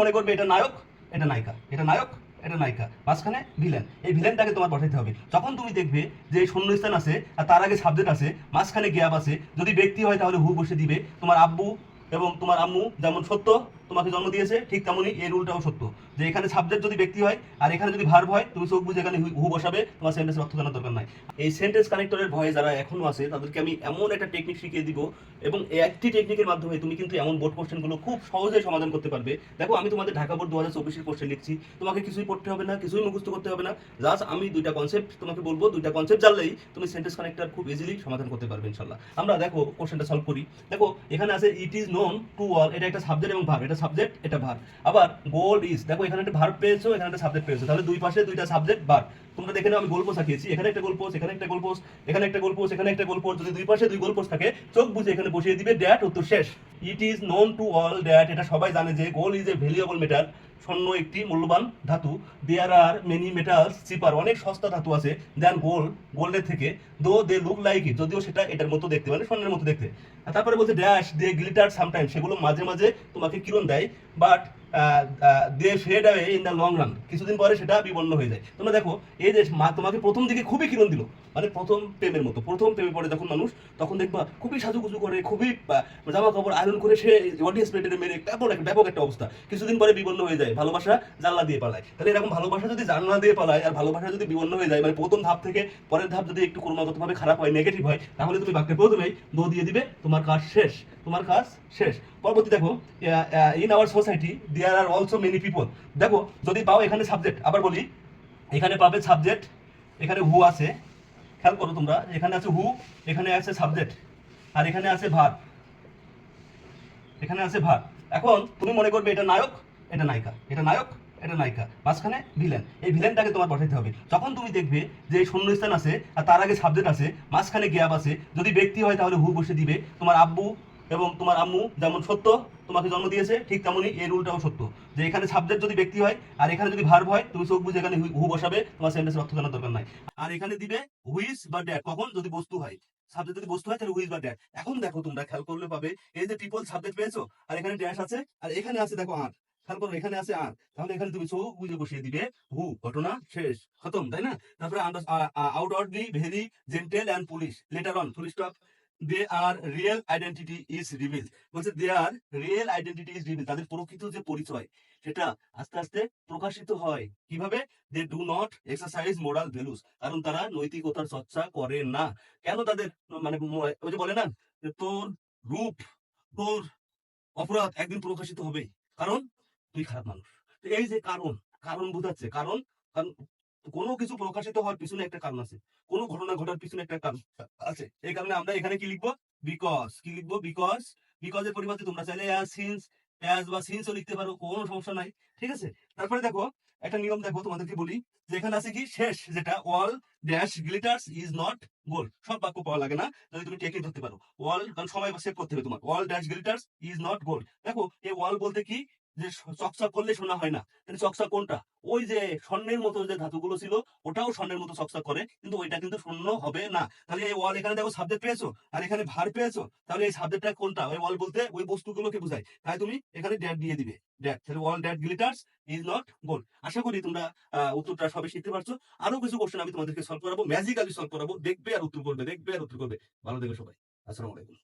মনে করবে এটা নায়ক, এটা নায়িকা, এটা নায়ক, এটা নায়িকা। মাঝখানে ভিলেন এই ভিলেনটাকে তোমার বসাইতে হবে। যখন তুমি দেখবে যে শূন্যস্থান আছে আর তার আগে সাবজেক্ট আছে, মাঝখানে গ্যাপ আছে, যদি ব্যক্তি হয় তাহলে হু বসে দিবে। তোমার আব্বু এবং তোমার আম্মু যেমন সত্য তোমাকে জন্ম দিয়েছে, ঠিক তেমনই এই রুলটাও সত্য। যে এখানে সাবজেক্ট যদি ব্যক্তি হয়, আর এখানে যদি ভার্ব হয়, তুমি চোখ বুঝে এখানে হু- বসাবে, তোমার সেন্টেন্স অর্থ জানার দরকার নাই। এই সেন্টেন্স কানেক্টরের ভয়ে যারা এখনও আছে, তাদেরকে আমি এমন একটা টেকনিক শিখিয়ে দিব, এবং এই একটি টেকনিকের মাধ্যমে তুমি কিন্তু এমন বোর্ড কোশ্চেনগুলো খুব সহজে সমাধান করতে পারবে। দেখো, আমি তোমাদের ঢাকা বোর্ড দু হাজার চব্বিশের কোশ্চেন লিখছি। তোমাকে কিছুই পড়তে হবে না, কিছুই মুখস্থ করতে হবে না। জাস্ট আমি দুইটা কনসেপ্ট তোমাকে বলব, দুইটা কনসেপ্ট জানলেই তুমি সেন্টেন্স কানেক্টর খুব ইজিলি সমাধান করতে পারবে ইনশাল্লাহ আমরা দেখো কোশ্চেনটা সলভ করি। দেখো, এখানে আছে it is known to all এটা একটা সাবজেক্ট এবং ভার্ব এটা সাবজেক্ট এটা ভার আবার গোল ইজ দেখো এখানে একটা ভার পেয়েছ, এখানে একটা সাবজেক্ট পেয়েছ। তাহলে দুই পাশে দুইটা সাবজেক্ট ভার তোমরা দেখে নাও, আমি গোল আঁকিয়েছি। এখানে একটা গোল এখানে একটা গোল পোস্ট এখানে একটা গোল এখানে একটা গোল যদি দুই পাশে দুই গোল থাকে, চোখ বুঝে এখানে বসিয়ে দিবে ড্যাট উত্তর শেষ। It is known to all that এটা সবাই জানে যে gold is a valuable metal স্বর্ণ একটি মূল্যবান ধাতু। দেয়ার আর মেনি মেটালস চিপার অনেক সস্তা ধাতু আছে। দেন গোল্ড গোল্ডের থেকে। দো দে লুক লাইক যদিও সেটা এটার মতো দেখতে মানে স্বর্ণের মতো দেখতে। তারপরে বলছে ড্যাশ দে গ্লিটার সামটাইম সেগুলো মাঝে মাঝে তোমাকে কিরণ দেয়। But away in the long run কিছুদিন পরে সেটা হয়ে যায়। তোমরা দেখো, এই মা তোমাকে প্রথম দিকে খুবই কিরণ দিল মানে প্রথম প্রেমের মতো, প্রথম প্রেমে পড়ে যখন মানুষ, তখন দেখবা খুবই করে, খুবই জামা কাপড় আয়রন করে সে অডিয়েন্স মেরে, ব্যাপক একটা ব্যাপক একটা অবস্থা। কিছুদিন পরে হয়ে যায়, ভালোবাসা জানলা দিয়ে পালায়। তাহলে এরকম ভালোবাসা যদি জানলা দিয়ে পালায়, আর ভালোবাসা যদি বিবন্ন হয়ে যায় মানে প্রথম ধাপ থেকে পরের ধাপ যদি একটু ক্রমাগতভাবে খারাপ হয় নেগেটিভ হয়, তাহলে তুমি বাক্যে প্রথমেই দো দিয়ে দিবে, তোমার কাজ শেষ, তোমার কাজ শেষ। পরবর্তী দেখো in our society there are also many people দেখো, যদি পাও এখানে সাবজেক্ট আবার বলি, এখানে পাবে সাবজেক্ট এখানে হু আছে, খেয়াল করো তোমরা, এখানে আছে হু এখানে আছে সাবজেক্ট আর এখানে আছে ভার এখানে আছে ভার এখন তুমি মনে করবে এটা নায়ক, এটা নায়িকা, এটা নায়ক, এটা নায়িকা, মাঝখানে ভিলেন এই ভিলেনটাকে তোমার বসাইতে হবে। যখন তুমি দেখবে যে এই শূন্যস্থান আছে, আর তার আগে সাবজেক্ট আছে, মাঝখানে গ্যাপ আছে, যদি ব্যক্তি হয় তাহলে হু বসে দিবে, তোমার আব্বু এবং তোমার আম্মু যেমন সত্য, তোমাকে জন্ম দিয়েছে, ঠিক তেমনই এই রুলটাও সত্য। যে এখানে সাবজেক্ট যদি ব্যক্তি হয়, আর এখানে যদি ভার্ব হয়, তুমি চোখ বুঝে এখানে হু- বসাবে, তোমার সেন্টেন্সের অর্থ জানার দরকার নাই। আর এখানে দিবে হুইস বা ড্যাট কখন যদি বস্তু হয়। সাবজেক্ট যদি বস্তু হয়, তাহলে হুইজ বা ড্যাট এখন দেখো তোমরা খেয়াল করলে পাবে, এই যে পিপল সাবজেক্ট পেয়েছ, আর এখানে ড্যাশ আছে, আর এখানে আছে দেখো আর খেয়াল এখানে আছে আর তাহলে এখানে তুমি চোখ বুঝে বসিয়ে দিবে হু ঘটনা শেষ, খতম, তাই না? তারপরে outwardly very gentle and polish later on full stop their real identity is reveal বলছে their real identity is reveal তাদের প্রকৃত যে পরিচয়, সেটা আস্তে আস্তে প্রকাশিত হয়। কীভাবে? They do not exercise moral values কারণ তারা নৈতিকতার চর্চা করে না। কেন তাদের মানে ওই যে বলে না তোর রূপ, তোর অপরাধ একদিন প্রকাশিত হবে কারণ, তুই খারাপ মানুষ। এই যে কারণ কারণ বোঝাচ্ছে, কারণ কারণ কোনো কিছু প্রকাশিত হওয়ার পিছনে একটা কারণ আছে। কোনো ঘটনা ঘটার পিছনে একটা কারণ আছে। এই কারণে আমরা এখানে কি লিখব? বিকজ কি লিখব? বিকজ বিকজের পরিবর্তে তোমরা চাইলে সিন্স অ্যাজ বা সিন্সও লিখতে পারো, কোনো সমস্যা নাই, ঠিক আছে? তারপরে দেখো, একটা নিয়ম দেখো, তোমাদেরকে বলি, যে এখানে আছে কি? শেষ, যেটা all that glitters is not gold সব বাক্য পাওয়া লাগে না যদি তুমি টেকনিক ধরতে পারো। ওয়াল কারণ সময় সেভ করতে হবে তোমার। All that glitters is not gold দেখো, এই ওয়াল বলতে কি? যে চকচক করলে শোনা হয় না। তাহলে চকচক কোনটা? ওই যে স্বর্ণের মতো যে ধাতুগুলো ছিল, ওটাও স্বর্ণের মতো চকচক করে, কিন্তু ওইটা কিন্তু শূন্য হবে না। তাহলে এই ওয়াল এখানে দেখো সাবজেক্ট পেয়েছ? আর এখানে ভার পেয়েছ? তাহলে এই সাবজেক্টটা কোনটা? ওই ওয়াল বলতে ওই বস্তুগুলোকে বোঝায়। তাই তুমি এখানে ড্যাট দিয়ে দিবে। ড্যাট তাহলে all that glitters is not gold আশা করি তোমরা উত্তরটা সবে শিখতে পারছ। আরও কিছু কোশ্চেন আমি তোমাদেরকে সলভ করাবো ম্যাজিক্যালি সলভ করাবো। দেখবে আর উত্তর করবে, দেখবে আর উত্তর করবে। ভালো দেখবে সবাই। আসসালামু আলাইকুম।